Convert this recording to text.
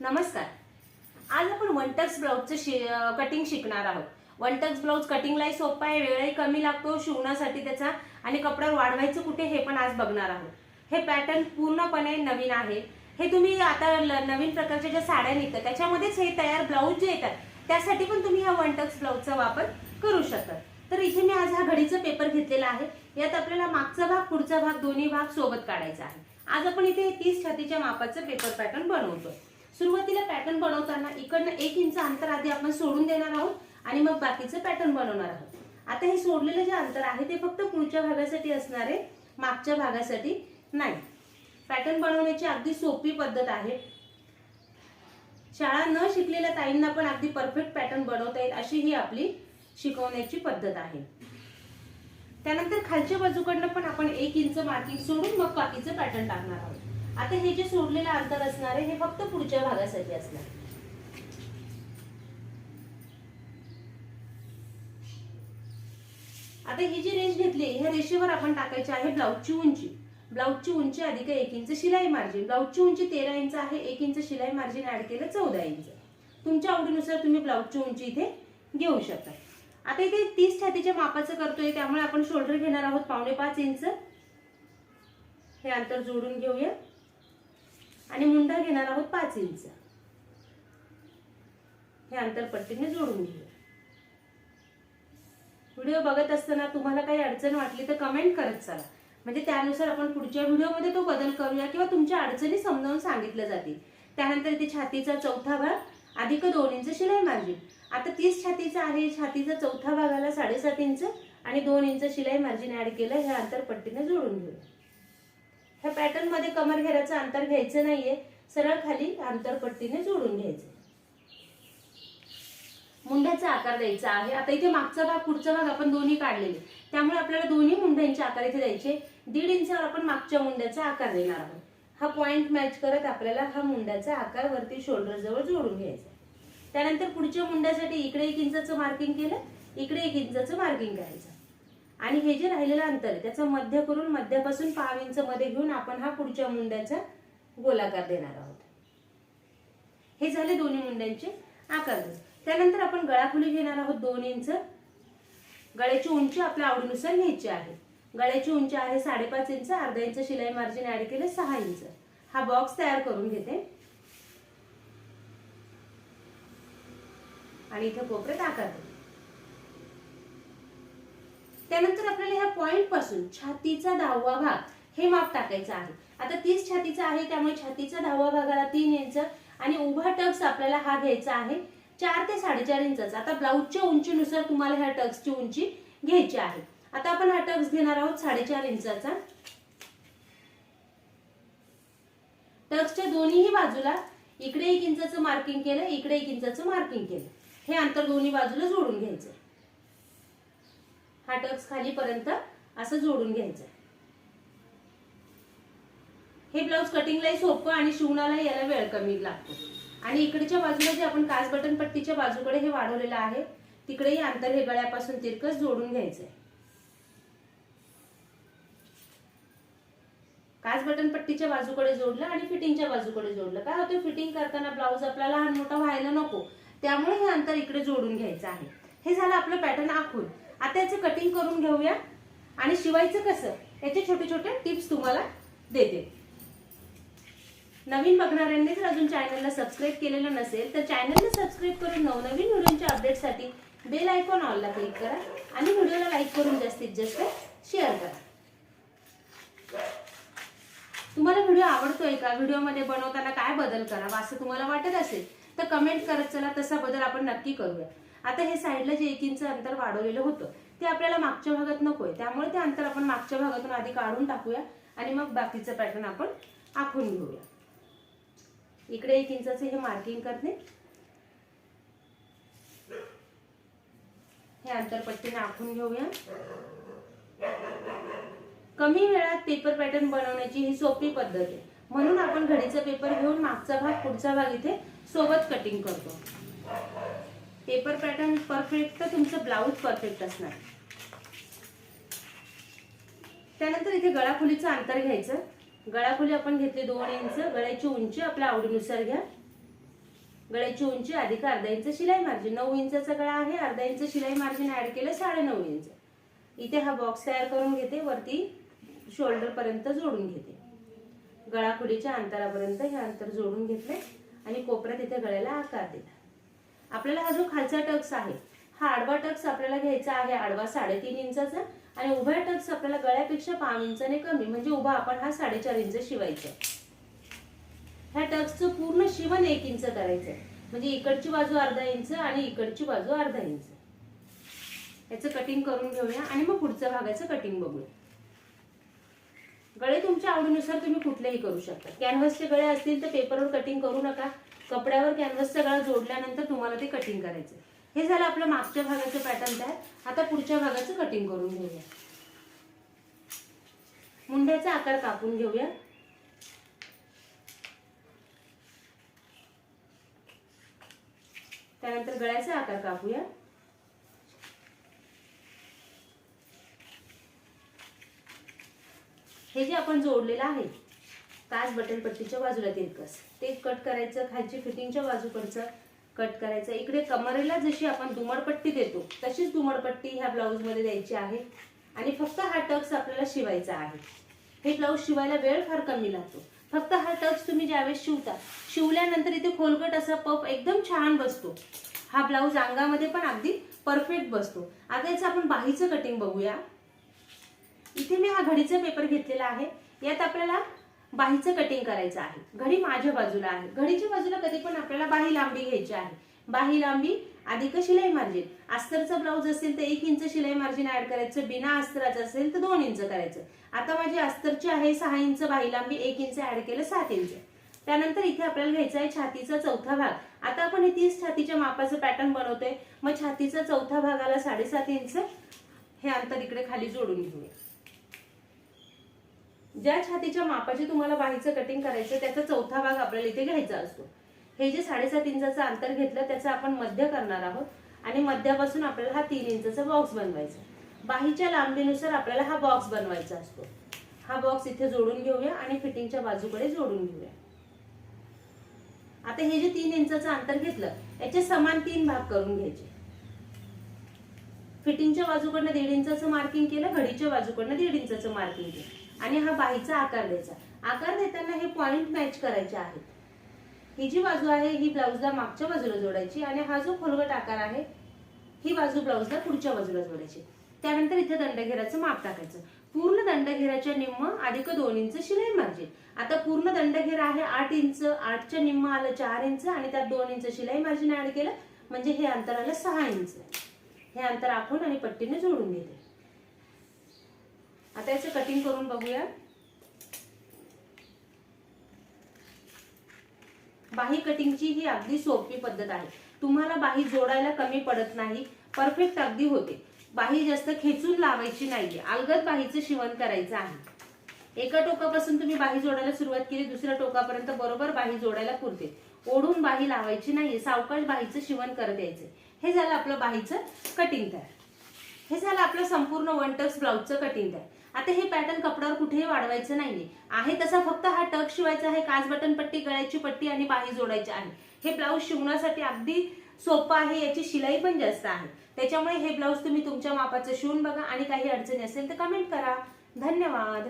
नमस्कार. आज आपण वन टक्स ब्लाऊजचं शि कटिंग शिकणार आहोत. वन टक्स ब्लाऊज कटिंगलाही सोपा आहे वेळही कमी लागतो शिवण्यासाठी त्याचा आणि कपड्यावर वाढवायचं कुठे हे पण आज बघणार आहोत. हे पॅटर्न पूर्णपणे नवीन आहे. हे तुम्ही आता नवीन प्रकारच्या ज्या साड्या निघतात त्याच्यामध्येच हे तयार ब्लाऊज जे येतात त्यासाठी पण तुम्ही हा वन टक्स ब्लाऊजचा वापर करू शकता. तर इथे मी आज हा घडीचा पेपर घेतलेला आहे. यात आपल्याला मागचा भाग पुढचा भाग दोन्ही भाग सोबत काढायचा आहे. आज आपण इथे तीस छातीच्या मापाचं पेपर पॅटर्न बनवतो सुरुवातीला पॅटर्न बनवताना इकडनं एक इंच अंतर आधी आपण सोडून देणार आहोत आणि मग बाकीचं पॅटर्न बनवणार आहोत. आता हे सोडलेलं जे अंतर आहे ते फक्त पुढच्या भागासाठी असणार आहे मागच्या भागासाठी नाही. पॅटर्न बनवण्याची अगदी सोपी पद्धत आहे. शाळा न शिकलेल्या ताईंना पण अगदी परफेक्ट पॅटर्न बनवता येईल अशी ही आपली शिकवण्याची पद्धत आहे. त्यानंतर खालच्या बाजूकडनं पण आपण एक इंच मार्किंग सोडून मग बाकीचं पॅटर्न टाकणार आहोत. आता हे जे सोडलेलं अंतर असणार आहे हे फक्त पुढच्या भागासाठी असणार आहे. आता ही जी रेंज घेतली ह्या रेषेवर आपण टाकायची आहे ब्लाऊजची उंची. ब्लाऊजची उंची अधिक एक इंच शिलाई मार्जिन. ब्लाऊजची उंची तेरा इंच आहे एक इंच शिलाई मार्जिन ऍड केलं चौदा इंच. तुमच्या आवडीनुसार तुम्ही ब्लाऊजची उंची इथे घेऊ शकता. आता इथे तीस छातीच्या मापाचं करतोय त्यामुळे आपण शोल्डर घेणार आहोत पावणे पाच इंच. हे अंतर जोडून घेऊया. आणि मुंडा घेणार आहोत पाच इंच. हे अंतर पट्टीने जोडून घेऊया. व्हिडिओ बघत असताना तुम्हाला काही अडचण वाटली तर कमेंट करत चला. म्हणजे त्यानुसार आपण पुढच्या व्हिडिओमध्ये तो बदल करूया किंवा तुमच्या अडचणी समजावून सांगितल्या जातील. त्यानंतर इथे छातीचा चौथा भाग अधिक दोन इंच शिलाई मार्जिन. आता तीस छातीचा आहे. छातीचा चौथा भागाला साडेसात इंच आणि दोन इंच शिलाई मार्जिन ऍड केलं. हे अंतर पट्टीने जोडून घेऊया ह्या पॅटर्नमध्ये कमर घेराचं अंतर घ्यायचं नाहीये. सरळ खाली अंतर पट्टीने जोडून घ्यायचं. मुंड्याचा आकार द्यायचा आहे. आता इथे मागचा भाग पुढचा भाग आपण दोन्ही काढलेले. त्यामुळे आपल्याला दोन्ही मुंड्यांचे आकार इथे द्यायचे. दीड इंचावर आपण मागच्या मुंड्याचा आकार देणार आहोत. हा पॉइंट मॅच करत आपल्याला हा मुंड्याचा आकार वरती शोल्डर जवळ जोडून घ्यायचा त्यानंतर पुढच्या मुंड्यासाठी इकडे एक इंचाचं मार्किंग केलं इकडे एक इंचाचं मार्किंग करायचं. आणि हे जे राहिलेलं अंतर आहे त्याचं मध्य करून मध्यापासून पाव इंच मध्ये घेऊन आपण हा पुढच्या मुंड्याचा गोलाकार देणार आहोत. हे झाले दोन्ही मुंड्यांचे आकार त्यानंतर आपण गळाखुली घेणार आहोत दोन इंच. गळ्याची उंची आपल्या आवडीनुसार घ्यायची आहे. गळ्याची उंची आहे साडेपाच इंच अर्धा इंच शिलाई मार्जिन ऍड केलं सहा इंच. हा बॉक्स तयार करून घेते. आणि इथं कोपऱ्यात आकार त्यानंतर आपल्याला ह्या पॉइंटपासून छातीचा दहावा भाग हे माप टाकायचं आहे. आता तीस छातीचा आहे त्यामुळे छातीचा दहावा भागाला तीन इंच आणि उभा टक्स आपल्याला हा घ्यायचा आहे चार ते साडेचार इंचाचा. आता ब्लाऊजच्या उंचीनुसार तुम्हाला ह्या टक्सची उंची घ्यायची आहे. आता आपण हा टक्स घेणार आहोत साडेचार इंचाचा. टक्सच्या दोन्हीही बाजूला इकडे एक इंचाचं मार्किंग केलं इकडे एक इंचाचं मार्किंग केलं. हे अंतर दोन्ही बाजूला जोडून घ्यायचं. हा टक्स खालीपर्यंत असं जोडून घ्यायचं. हे ब्लाऊज कटिंगलाही सोपं आणि शिवणाला याला वेळ कमी लागतो. आणि इकडच्या बाजूला जे आपण काच बटन पट्टीच्या बाजूकडे हे वाढवलेलं आहे तिकडेही अंतर हे गळ्यापासून तिरकस जोडून घ्यायचंय. काच बटन पट्टीच्या बाजूकडे जोडलं आणि फिटिंगच्या बाजूकडे जोडलं. काय होतं? फिटिंग करताना ब्लाऊज आपला लहान मोठा व्हायला नको. त्यामुळे हे अंतर इकडे जोडून घ्यायचं आहे. हे झालं आपलं पॅटर्न आखून. आता याचं कटिंग करून घेऊया. आणि शिवायचं कसं? याचे छोटे छोटे टिप्स तुम्हाला देते. नवीन बघणाऱ्यांनी जर अजून चॅनलला सबस्क्राईब केलेलं नसेल तर चॅनलला सबस्क्राईब करून नवनवीन व्हिडिओच्या अपडेटसाठी बेल आयकॉन ऑलला क्लिक करा आणि व्हिडिओला लाईक करून जास्तीत जास्त शेअर करा. तुम्हाला व्हिडिओ आवडतोय का? व्हिडिओमध्ये बनवताना काय बदल करावा असं तुम्हाला वाटत असेल तर कमेंट करत चला तसा बदल आपण नक्की करूया. आता हे साईडला जे एक इंच अंतर वाढवलेलं होतं ते आपल्याला मागच्या भागात नकोय त्यामुळे ते अंतर आपण मागच्या भागातून आधी काढून टाकूया आणि मग बाकीचं पॅटर्न आपण आखून घेऊया. इकडे एक इंचाचे हे मार्किंग करते. हे अंतरपट्टीने आखून घेऊया. कमी वेळात पेपर पॅटर्न बनवण्याची ही सोपी पद्धत आहे. म्हणून आपण घडीचा पेपर घेऊन मागचा भाग पुढचा भाग इथे सोबत कटिंग करतो. पेपर पॅटर्न परफेक्ट तर तुमचं ब्लाऊज परफेक्ट असणार? त्यानंतर इथे गळाखोलीचं अंतर घ्यायचं. गळाखोली आपण घेतली दोन इंच गळ्याची उंची आपल्या आवडीनुसार घ्या. गळ्याची उंची अधिक अर्धा इंच शिलाई मार्जिन नऊ इंचा गळा आहे अर्धा इंच शिलाई मार्जिन ऍड केलं साडे नऊ इंच. इथे हा बॉक्स तयार करून घेते वरती शोल्डर पर्यंत जोडून घेते. गळाखोलीच्या अंतरापर्यंत हे अंतर जोडून घेतले आणि कोपऱ्यात इथे गळ्याला आकार दिला. आपल्याला हा जो खालचा टक्स आहे. हा आडवा टक्स आपल्याला घ्यायचा आहे. आडवा साडेतीन इंचाचा आणि उभ्या टक्स आपल्याला गळ्यापेक्षा पाच इंचाने कमी म्हणजे उभा आपण हा साडेचार इंच शिवायचा. ह्या टक्सचं पूर्ण शिवण एक इंच करायचं म्हणजे इकडची बाजू अर्धा इंच आणि इकडची बाजू अर्धा इंच. याचं कटिंग करून घेऊया आणि मग पुढच्या भागाचं कटिंग बघूया. गळे तुमच्या आवडीनुसार तुम्ही कुठलेही करू शकता. कॅनव्हसचे गळे असतील तर पेपरवर कटिंग करू नका. कपड्यावर कॅनव्हसचा गळा जोडल्यानंतर तुम्हाला ते कटिंग करायचं हे झालं आपलं मागच्या भागाचं पॅटर्न तयार. आता पुढच्या भागाचं कटिंग करून घेऊया. मुंड्याचा आकार कापून घेऊया. त्यानंतर गळ्याचा आकार कापूया. हे जे आपण जोडलेलं आहे काच बटन पट्टीच्या बाजूला तिरकस. ते कट करायचं खालची फिटिंगच्या बाजूकडचं कट करायचं. इकडे कमरेला जशी आपण दुमडपट्टी देतो तशीच दुमडपट्टी ह्या ब्लाऊजमध्ये द्यायची आहे. आणि फक्त हा टक्स आपल्याला शिवायचा आहे. हे ब्लाऊज शिवायला वेळ फार कमी लागतो. फक्त हा टक्स तुम्ही ज्यावेळेस शिवता शिवल्यानंतर इथे खोलकट असा पप एकदम छान बसतो. हा ब्लाऊज अंगामध्ये पण अगदी परफेक्ट बसतो. आता याचं आपण बाहीचं कटिंग बघूया. इथे मी हा घडीचा पेपर घेतलेला आहे. यात आपल्याला बाहीचं कटिंग करायचं आहे. घडी माझ्या बाजूला आहे. घडीच्या बाजूला कधी पण आपल्याला बाही लांबी घ्यायची आहे. बाही लांबी अधिक शिलाई मार्जिन अस्तरचं ब्लाऊज असेल तर एक इंच शिलाई मार्जिन ऍड करायचं. बिना अस्तराचं असेल तर दोन इंच करायचं. आता माझी अस्तरची आहे सहा इंच बाही लांबी एक इंच ऍड केलं सात इंच. त्यानंतर इथे आपल्याला घ्यायचा आहे छातीचा चौथा भाग. आता आपण हे तीस छातीच्या मापाचं पॅटर्न बनवतोय. मग छातीचा चौथा भागाला साडेसात इंच हे अंतर इकडे खाली जोडून घेऊया. ज्या छातीच्या मापाचे तुम्हाला बाहीचं कटिंग करायचं त्याचा चौथा भाग आपल्याला इथे घ्यायचा असतो. हे जे साडेसात इंचाचं अंतर घेतलं त्याचं आपण मध्य करणार आहोत. आणि मध्यापासून आपल्याला हा तीन इंचाचा बॉक्स बनवायचा. बाहीच्या लांबीनुसार आपल्याला हा बॉक्स बनवायचा असतो. हा बॉक्स इथे जोडून घेऊया आणि फिटिंगच्या बाजूकडे जोडून घेऊया. आता हे जे तीन इंचाचं अंतर घेतलं याचे समान तीन भाग करून घ्यायचे. फिटिंगच्या बाजूकडनं दीड इंचाचं मार्किंग केलं घडीच्या बाजूकडनं दीड इंचाचं मार्किंग केलं. आणि हा बाहीचा आकार द्यायचा. आकार देताना हे पॉइंट मॅच करायचे आहेत. ही जी बाजू आहे ही ब्लाऊजला मागच्या बाजूला जोडायची आणि हा जो खोलगट आकार आहे ही बाजू ब्लाऊजला पुढच्या बाजूला जोडायची. त्यानंतर इथे दंडघेराचं माप टाकायचं. पूर्ण दंडघेराच्या निम्म अधिक दोन इंच शिलाई मार्जिन आता पूर्ण दंडघेरा आहे आठ इंच आठच्या निम्म आलं चार इंच आणि त्यात दोन इंच शिलाई मार्जिन ऍड केलं. म्हणजे हे अंतर आलं सहा इंच हे अंतर आखून आणि पट्टीने जोडून घेते. आता याचं कटिंग करून बघूया. बाही कटिंगची ही अगदी सोपी पद्धत आहे. तुम्हाला बाही जोडायला कमी पडत नाही परफेक्ट अगदी होते. बाही जास्त खेचून लावायची नाहीये अलगद बाहीचं शिवण करायचं आहे. एका टोकापासून तुम्ही बाही जोडायला सुरुवात केली दुसऱ्या टोकापर्यंत बरोबर बाही जोडायला पुरते. ओढून बाही लावायची नाहीये सावकाश बाहीचं शिवण करत यायचं. हे झालं आपलं बाहीचं कटिंग तयार. हे झालं आपलं संपूर्ण वन टक्स ब्लाऊजचं कटिंग तयार. आता हे पॅटर्न कपड्यावर कुठेही वाढवायचं नाहीये. आहे तसा फक्त हा टक शिवायचा आहे काच बटन पट्टी गळ्याची पट्टी आणि बाही जोडायची आहे. हे ब्लाऊज शिवण्यासाठी अगदी सोपं आहे याची शिलाई पण जास्त आहे. त्याच्यामुळे हे ब्लाऊज तुम्ही तुमच्या मापाचं शिवून बघा आणि काही अडचणी असेल तर कमेंट करा. धन्यवाद.